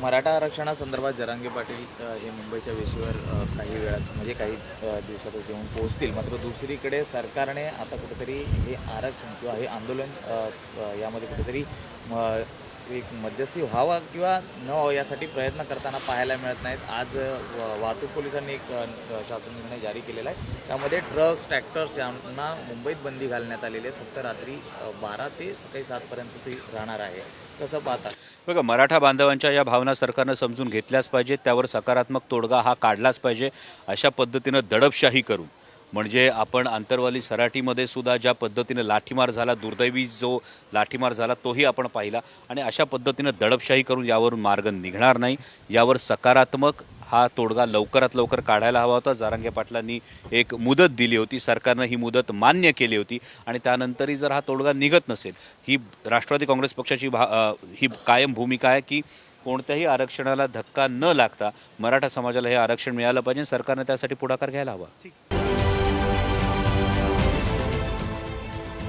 मराठा आरक्षणासंदर्भात जरांगे पाटील हे मुंबईच्या वेशीवर काही वेळात म्हणजे काही दिवसातच येऊन पोहोचतील. मात्र दुसरीकडे सरकारने आता कुठेतरी हे आरक्षण किंवा हे आंदोलन यामध्ये कुठेतरी म, एक मध्यस्थी व्हावा किंवा न व्हावं यासाठी प्रयत्न करताना पाहायला मिळत नाहीत. आज व- वाहतूक पोलिसांनी एक शासन निर्णय जारी केलेला आहे. त्यामध्ये ट्रक्स ट्रॅक्टर्स यांना मुंबईत बंदी घालण्यात आलेली आहे. फक्त रात्री बारा ते सकाळी सातपर्यंत ती राहणार आहे. कसं पाहता? बघा मराठा बांधवांच्या या भावना सरकारनं समजून घेतल्याच पाहिजे त्यावर सकारात्मक तोडगा हा काढलाच पाहिजे. अशा पद्धतीनं दडपशाही करून म्हणजे आपण आंतरवाली सराटीमध्ये सुद्धा ज्या पद्धतीनं लाठीमार झाला दुर्दैवी जो लाठीमार झाला तोही आपण पाहिला. आणि अशा पद्धतीनं दडपशाही करून यावरून मार्ग निघणार नाही. यावर सकारात्मक हा तोडगा लवकरात लवकर काढायला हवा होता. जारांगे पाटलांनी एक मुदत दिली होती. सरकारनं ही मुदत मान्य केली होती. आणि त्यानंतरही जर हा तोडगा निघत नसेल ही राष्ट्रवादी काँग्रेस पक्षाची भा ही कायम भूमिका आहे की कोणत्याही आरक्षणाला धक्का न लागता मराठा समाजाला हे आरक्षण मिळालं पाहिजे. सरकारनं त्यासाठी पुढाकार घ्यायला हवा.